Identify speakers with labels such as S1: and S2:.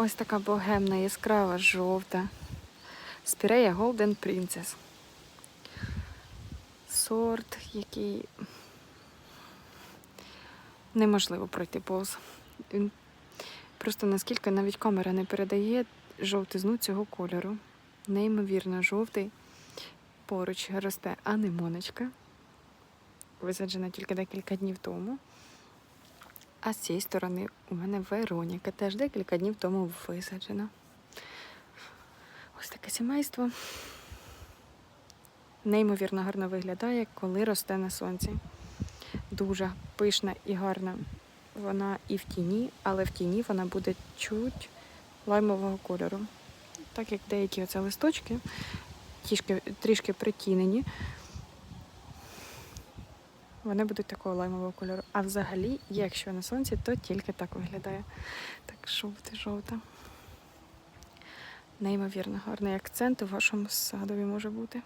S1: Ось така богемна, яскрава, жовта. Спірея Golden Princess. Сорт, який неможливо пройти повз. Він просто наскільки навіть камера не передає жовтизну цього кольору. Неймовірно жовтий. Поруч росте анемоночка. Висаджена тільки декілька днів тому. А з цієї сторони у мене Вероніка теж декілька днів тому висаджена. Ось таке сімейство. Неймовірно гарно виглядає, коли росте на сонці. Дуже пишна і гарна. Вона і в тіні, але в тіні вона буде чуть лаймового кольору. Так як деякі оце листочки трішки, притінені, вони будуть такого лаймового кольору. А взагалі, якщо на сонці, то тільки так виглядає. Так жовте-жовте. Неймовірно гарний акцент у вашому садові може бути.